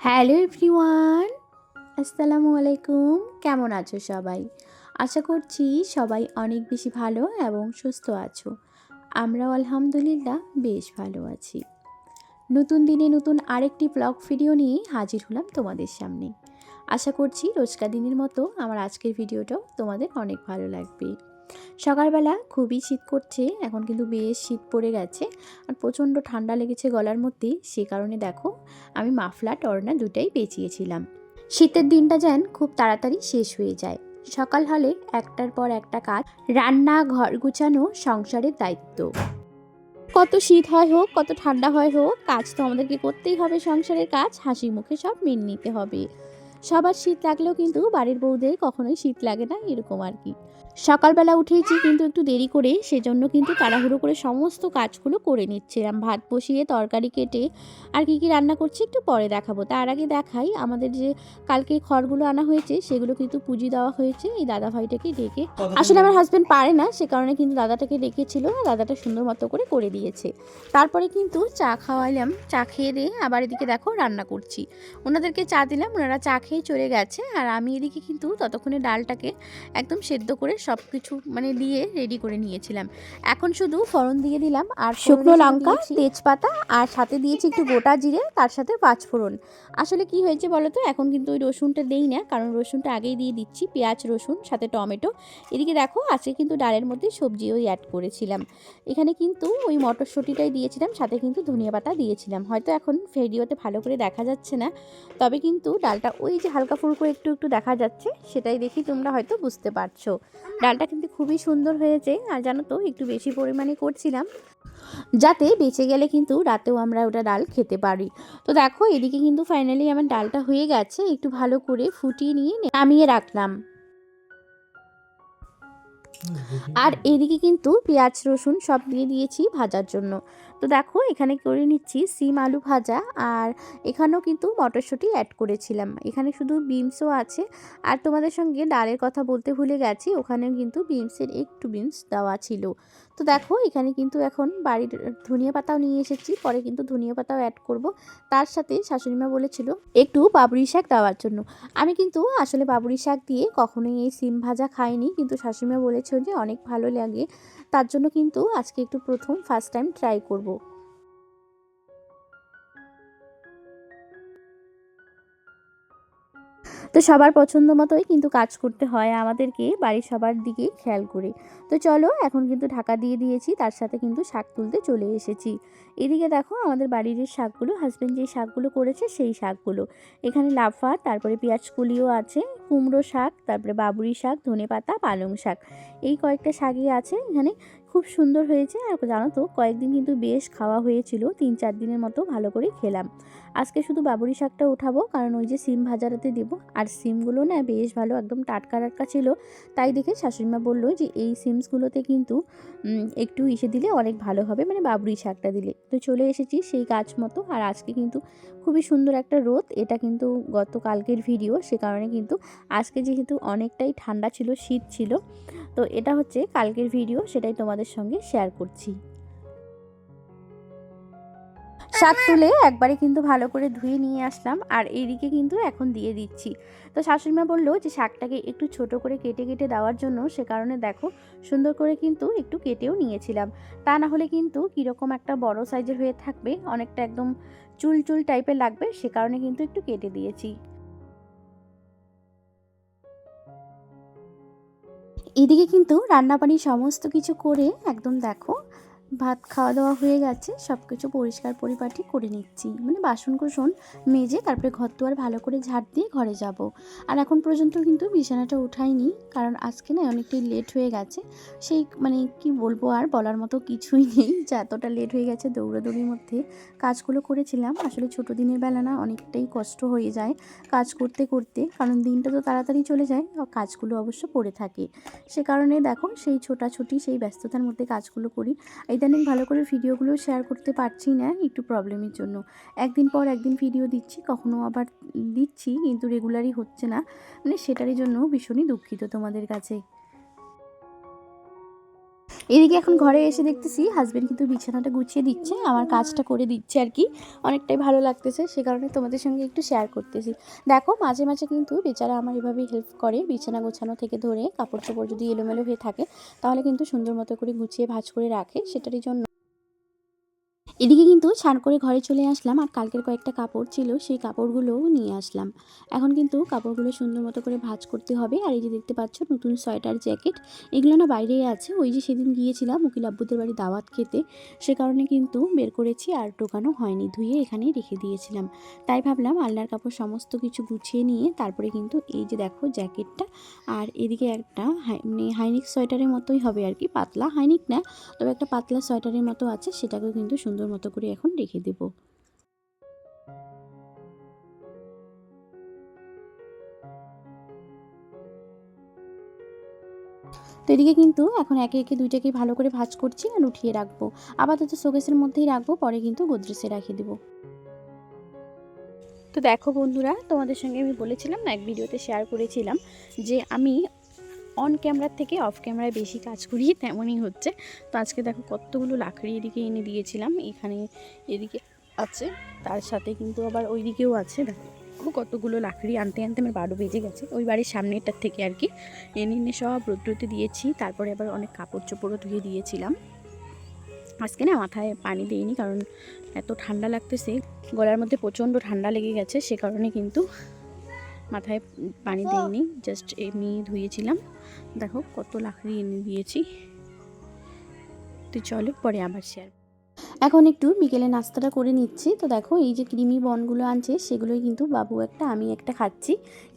Hello everyone, আসসালামু আলাইকুম। কেমন আছো সবাই? আশা করছি সবাই অনেক বেশি ভালো এবং সুস্থ আছো। আমরাও আলহামদুলিল্লাহ বেশ ভালো আছি। নতুন দিনে নতুন আরেকটি ব্লগ ভিডিও নিয়ে হাজির হলাম তোমাদের সামনে। আশা করছি রোজকার দিনের মতো আমার আজকের ভিডিওটাও তোমাদের অনেক ভালো লাগবে। সকালবেলা খুবই শীত করছে এখন কিন্তু বেশ শীত পড়ে গেছে আর প্রচণ্ড ঠান্ডা লেগেছে গলার মধ্যে, সে কারণে দেখো আমি মাফলা টর্না দুটাই পেঁচিয়েছিলাম। শীতের দিনটা যেন খুব তাড়াতাড়ি শেষ হয়ে যায়। সকাল হলে একটার পর একটা কাজ, রান্না, ঘর গুছানো, সংসারের দায়িত্ব। কত শীত হয় হোক, কত ঠান্ডা হয় হোক, কাজ তো আমাদেরকে করতেই হবে, সংসারের কাজ হাসি মুখে সব মেনে নিতে হবে। সবার শীত লাগলেও কিন্তু বাড়ির বউদের কখনোই শীত লাগে না এরকম আর কি। সকালবেলা উঠেছি কিন্তু একটু দেরি করে সেজন্য কিন্তু তাড়াহুড়ো করে সমস্ত কাজগুলো করে নিচ্ছিলাম। ভাত বসিয়ে তরকারি কেটে আর কি কি রান্না করছি একটু পরে দেখাবো। তার আগে দেখাই আমাদের যে কালকে খড়গুলো আনা হয়েছে সেগুলো কিন্তু পুঁজি দেওয়া হয়েছে এই দাদা ভাইটাকে ডেকে আসলে আমার হাজব্যান্ড পারে না সে কারণে কিন্তু দাদাটাকে ডেকেছিল দাদাটা সুন্দর মতো করে করে দিয়েছে। তারপরে কিন্তু চা খাওয়াইলাম চা খেয়ে দিয়ে আবার এদিকে দেখো রান্না করছি। ওনাদেরকে চা দিলাম ওনারা চা খেয়ে চলে গেছে। আর আমি এদিকে কিন্তু ততক্ষণে ডালটাকে একদম সেদ্ধ করে সব কিছু মানে দিয়ে রেডি করে নিয়েছিলাম। এখন শুধু ফোড়ন দিয়ে দিলাম আর শুকনো লঙ্কা তেজপাতা আর সাথে দিয়েছি একটু গোটা জিরে তার সাথে পাঁচ ফোড়ন। আসলে কি হয়েছে বলো তো এখন কিন্তু ওই রসুনটা দেই না কারণ রসুনটা আগেই দিয়ে দিচ্ছি পেঁয়াজ রসুন সাথে টমেটো। এদিকে দেখো আজকে কিন্তু ডালের মধ্যে সবজিও অ্যাড করেছিলাম। এখানে কিন্তু ওই মটরশুঁটিটাই দিয়েছিলাম সাথে কিন্তু ধনিয়া পাতা দিয়েছিলাম। হয়তো এখন ভিডিওতে ভালো করে দেখা যাচ্ছে না তবে কিন্তু ডালটা ওই যে হালকা ফুলকো একটু একটু দেখা যাচ্ছে, সেটাই দেখি তোমরা হয়তো বুঝতে পারছ। ডালটা কিন্তু খুবই সুন্দর হয়েছে, আর জানো তো, একটু বেশি পরিমাণে করছিলাম, যাতে বেঁচে গেলে কিন্তু রাতেও আমরা ওটা ডাল খেতে পারি। তো দেখো, এদিকে কিন্তু ফাইনালি আমার ডালটা হয়ে গেছে, একটু ভালো করে ফুটিয়ে নিয়ে নামিয়ে রাখলাম। আর এদিকে কিন্তু পেঁয়াজ, রসুন সব দিয়ে দিয়েছি ভাজার জন্য। তো দেখো, এখানে করে নিচ্ছি সিম আলু ভাজা আর এখানেও কিন্তু মটরশুঁটি অ্যাড করেছিলাম। এখানে শুধু বিনসও আছে। আর তোমাদের সঙ্গে ডালের কথা বলতে ভুলে গেছি, ওখানেও কিন্তু বিনসের একটু বিনস দেওয়া ছিল। তো দেখো, এখানে কিন্তু এখন বাড়ির ধনিয়া পাতাও নিয়ে এসেছি। পরে কিন্তু ধনিয়া পাতাও অ্যাড করব। তার সাথে শাশুড়িমা বলেছিল, একটু বাবুরি শাক দেওয়ার জন্য। আমি কিন্তু আসলে বাবুরি শাক দিয়ে কখনোই এই সিম ভাজা খাইনি। কিন্তু শাশুড়িমা বলেছিল যে, অনেক ভালো লাগে। তার জন্য কিন্তু আজকে একটু প্রথম ফার্স্ট টাইম ট্রাই করব। তো সবার পছন্দ মতোই কিন্তু কাজ করতে হয় আমাদেরকে বাড়ির সবার দিকে খেয়াল করে। তো চলো এখন কিন্তু ঢাকা দিয়ে দিয়েছি, তার সাথে কিন্তু শাক তুলতে চলে এসেছি। এদিকে দেখো আমাদের বাড়ির যে শাকগুলো হাজব্যান্ড যে শাকগুলো করেছে সেই শাকগুলো। এখানে লাফা তারপরে পেঁয়াজ কুলিও আছে, কুমড়ো শাক, তারপরে বাবুরি শাক ধনে পাতা পালং শাক। এই কয়েকটা শাকই আছে এখানে। খুব সুন্দর হয়েছে। আর জানো তো, কয়েকদিন কিন্তু বেশ খাওয়া হয়েছিল, তিন চার দিনের মতো ভালো করে খেলাম। আজকে শুধু বাবুরি শাকটা উঠাবো, কারণ ওই যে সিম ভাজাটাতে দেবো। আর সিমগুলো না বেশ ভালো, একদম টাটকা টাটকা ছিল। তাই দেখে শাশুড়িমা বলল যে, এই সিমসগুলোতে কিন্তু একটু ইসে দিলে অনেক ভালো হবে মানে বাবুরি শাকটা দিলে। তো চলে এসেছি সেই গাছ মতো। আর আজকে কিন্তু খুবই সুন্দর একটা রোদ। এটা কিন্তু গতকালকের ভিডিও, সে কারণে কিন্তু আজকে যেহেতু অনেকটাই ঠান্ডা ছিল, শীত ছিল, তো এটা হচ্ছে কালকের ভিডিও, সেটাই তোমাদের সঙ্গে শেয়ার করছি। শাক তুলে একবারে কিন্তু ভালো করে ধুয়ে নিয়ে আসলাম আর এইদিকে কিন্তু এখন দিয়ে দিচ্ছি। তো শাশুড়িমা বলল যে শাকটাকে একটু ছোট করে কেটে কেটে দেওয়ার জন্য সে কারণে দেখো সুন্দর করে কিন্তু একটু কেটেও নিয়েছিলাম। তা না হলে কিন্তু কীরকম একটা বড় সাইজের হয়ে থাকবে, অনেকটা একদম চুল চুল টাইপের লাগবে, সে কারণে কিন্তু একটু কেটে দিয়েছি। এদিকে কিন্তু রান্নাবাড়ি সমস্ত কিছু করে একদম দেখো ভাত খাওয়া দাওয়া হয়ে গেছে সব কিছু পরিষ্কার পরিপাটি করে নিচ্ছি। মানে বাসন কুসন মেজে তারপরে ঘর দুয়ার ভালো করে ঝাড় দিয়ে ঘরে যাব। আর এখন পর্যন্ত কিন্তু বিছানাটা উঠাইনি, কারণ আজকে না অনেকটাই লেট হয়ে গেছে। সেই মানে কি বলব আর বলার মতো কিছুই নেই, যে এতটা লেট হয়ে গেছে দৌড়াদৌড়ির মধ্যে কাজগুলো করেছিলাম। আসলে ছোটো দিনের বেলা না অনেকটাই কষ্ট হয়ে যায় কাজ করতে করতে, কারণ দিনটা তো তাড়াতাড়ি চলে যায় কাজগুলো অবশ্য পড়ে থাকে। সে কারণে দেখো সেই ছোটাছুটি, সেই ব্যস্ততার মধ্যে কাজগুলো করি। ইদানিং ভালো করে ভিডিওগুলো শেয়ার করতে পারছি না একটু প্রবলেমের জন্য। একদিন পর একদিন ভিডিও দিচ্ছি, কখনো আবার দিচ্ছি, কিন্তু রেগুলারই হচ্ছে না। মানে সেটারই জন্য ভীষণই দুঃখিত তোমাদের কাছে। এদিকে এখন ঘরে এসে দেখতেছি হাজব্যান্ড কিন্তু বিছানাটা গুছিয়ে দিচ্ছে, আমার কাজটা করে দিচ্ছে আর কি। অনেকটাই ভালো লাগতেছে, সে কারণে তোমাদের সঙ্গে একটু শেয়ার করতেছি। দেখো, মাঝে মাঝে কিন্তু বেচারা আমার এভাবেই হেল্প করে, বিছানা গোছানো থেকে ধরে, কাপড় চোপড় যদি এলোমেলো হয়ে থাকে, তাহলে কিন্তু সুন্দর মতো করে গুছিয়ে ভাজ করে রাখে, সেটারই জন্য এদিকে কিন্তু স্নান করে ঘরে চলে আসলাম আর কালকের কয়েকটা কাপড় ছিল, সেই কাপড়গুলোও নিয়ে আসলাম। এখন কিন্তু কাপড়গুলো সুন্দর মতো করে ভাজ করতে হবে। আর এই যে দেখতে পাচ্ছ, নতুন সোয়েটার, জ্যাকেট, এগুলো না বাইরেই আছে। ওই যে সেদিন গিয়েছিলাম উকিল আব্বুদের বাড়ি দাওয়াত খেতে, সে কারণে কিন্তু বের করেছি আর টোকানো হয়নি। ধুয়ে এখানেই রেখে দিয়েছিলাম। তাই ভাবলাম আলনার কাপড় সমস্ত কিছু গুছিয়ে নিয়ে তারপরে কিন্তু এই যে দেখো জ্যাকেটটা আর এদিকে একটা মানে হাইনিক সোয়েটারের মতোই হবে আর কি, পাতলা। হাইনিক না, তবে একটা পাতলা সোয়েটারের মতো আছে, সেটাকেও কিন্তু সুন্দর মতো করে এখন রেখে দেবো। তো এদিকে কিন্তু এখন একে একে দুইটাকে ভালো করে ভাঁজ করছি আর উঠিয়ে রাখব। আপাতত শোকেসের মধ্যেই রাখব, পরে কিন্তু গোদরেজে রাখিয়ে দেবো। তো দেখো বন্ধুরা, তোমাদের সঙ্গে আমি বলেছিলাম না, এক ভিডিওতে শেয়ার করেছিলাম যে আমি অন ক্যামেরার থেকে অফ ক্যামেরায় বেশি কাজ করি, তেমনই হচ্ছে। তো আজকে দেখো কতগুলো লাকড়ি এদিকে এনে দিয়েছিলাম, এখানে এদিকে আছে, তার সাথে কিন্তু আবার ওই দিকেও আছে, দেখো। কতগুলো লাকড়ি আনতে আনতে আমার বারো বেজে গেছে, ওই বাড়ির সামনেটার থেকে আর কি। এনে এনে সব রোদ্রুতে দিয়েছি, তারপরে আবার অনেক কাপড় চোপড়ও ধুয়ে দিয়েছিলাম। আজকে না মাথায় পানি দিইনি, কারণ এত ঠান্ডা লাগতেছে, গলার মধ্যে প্রচণ্ড ঠান্ডা লেগে গেছে, সে কারণে কিন্তু মাথায় পানি দেয়নি জাস্ট এমনি ধুয়েছিলাম। দেখো কত লাকড়ি এনে দিয়েছি। তো চলো পরে আবার শেয়ার এখন একটু বিকেলে নাস্তাটা করে নিচ্ছি। তো দেখো, এই যে ক্রিমি বনগুলো আনছে, সেগুলোই কিন্তু বাবু একটা, আমি একটা খাচ্ছি,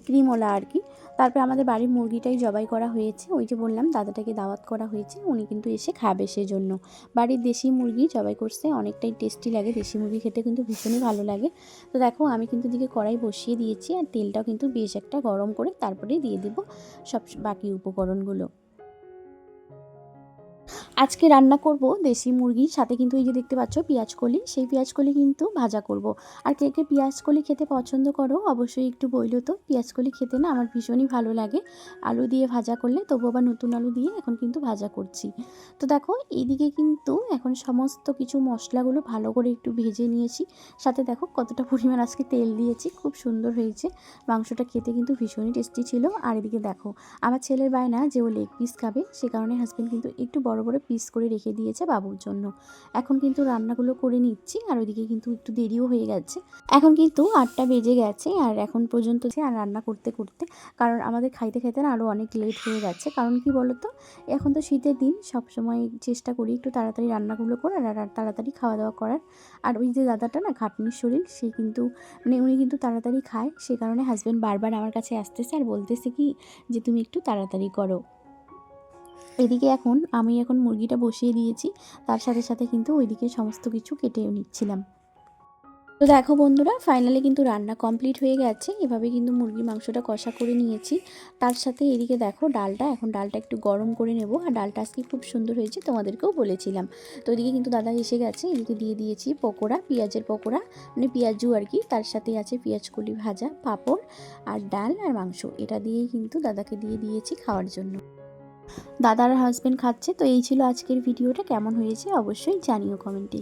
ক্রিমওয়ালা আর কি। তারপরে আমাদের বাড়ির মুরগিটাই জবাই করা হয়েছে। ওই যে বললাম, দাদাটাকে দাওয়াত করা হয়েছে, উনি কিন্তু এসে খাবে সেজন্য। বাড়ির দেশি মুরগি জবাই করছে, অনেকটাই টেস্টি লাগে, দেশি মুরগি খেতে কিন্তু ভীষণই ভালো লাগে। তো দেখো, আমি কিন্তু দিকে কড়াই বসিয়ে দিয়েছি, আর তেলটাও কিন্তু বেশ একটা গরম করে তারপরে দিয়ে দিব সব বাকি উপকরণগুলো। আজকে রান্না করব দেশি মুরগির, সাথে কিন্তু এই যে দেখতে পাচ্ছ পেঁয়াজ কলি, সেই পেঁয়াজ কলি কিন্তু ভাজা করব। আর কে কে পেঁয়াজ কলি খেতে পছন্দ করো, অবশ্যই একটু বইলো তো। পেঁয়াজ কলি খেতে না আমার ভীষণই ভালো লাগে। আলু দিয়ে ভাজা করলে তবু আবার নতুন আলু দিয়ে এখন কিন্তু ভাজা করছি। তো দেখো, এইদিকে কিন্তু এখন সমস্ত কিছু মশলাগুলো ভালো করে একটু ভেজে নিয়েছি। সাথে দেখো কতটা পরিমাণ আজকে তেল দিয়েছি, খুব সুন্দর হয়েছে। মাংসটা খেতে কিন্তু ভীষণই টেস্টি ছিল। আর এদিকে দেখো, আমার ছেলের বায়না যে ও লেগ পিস খাবে, সে কারণে হাজব্যান্ড কিন্তু একটু বড় বড় পিস করে রেখে দিয়েছে বাবুর জন্য। এখন কিন্তু রান্নাগুলো করে নিচ্ছি আর ওইদিকে কিন্তু একটু দেরিও হয়ে গেছে। এখন কিন্তু আটটা বেজে গেছে আর এখন পর্যন্ত আর রান্না করতে করতে, কারণ আমাদের খাইতে খাইতে না আরও অনেক লেট হয়ে যাচ্ছে কারণ কি বলতো, এখন তো শীতের দিন সব সময় চেষ্টা করি একটু তাড়াতাড়ি রান্নাগুলো করার আর তাড়াতাড়ি খাওয়া দাওয়া করার। আর ওই যে দাদাটা না, খাটনির শরীর, সে কিন্তু মানে উনি কিন্তু তাড়াতাড়ি খায়, সে কারণে হাজব্যান্ড বারবার আমার কাছে আসতেছে আর বলতেছে কি, যে তুমি একটু তাড়াতাড়ি করো। এদিকে এখন আমি এখন মুরগিটা বসিয়ে দিয়েছি, তার সাথে সাথে কিন্তু ওইদিকে সমস্ত কিছু কেটেও নিচ্ছিলাম। তো দেখো বন্ধুরা ফাইনালি কিন্তু রান্না কমপ্লিট হয়ে গেছে। এভাবে কিন্তু মুরগির মাংসটা কষা করে নিয়েছি। তার সাথে এদিকে দেখো ডালটা, এখন ডালটা একটু গরম করে নেব। আর ডালটা আজকে খুব সুন্দর হয়েছে, তোমাদেরকেও বলেছিলাম। তো এদিকে কিন্তু দাদা এসে গেছে, এদিকে দিয়ে দিয়েছি পকোড়া, পেঁয়াজের পকোড়া মানে পেঁয়াজু আর কি। তার সাথে আছে পেঁয়াজ কলি ভাজা, পাঁপড় আর ডাল আর মাংস। এটা দিয়েই কিন্তু দাদাকে দিয়ে দিয়েছি খাওয়ার জন্য। দাদার হাজব্যান্ড খাচ্ছে তো এই ছিল আজকের ভিডিওটা কেমন হয়েছে অবশ্যই জানিও কমেন্টে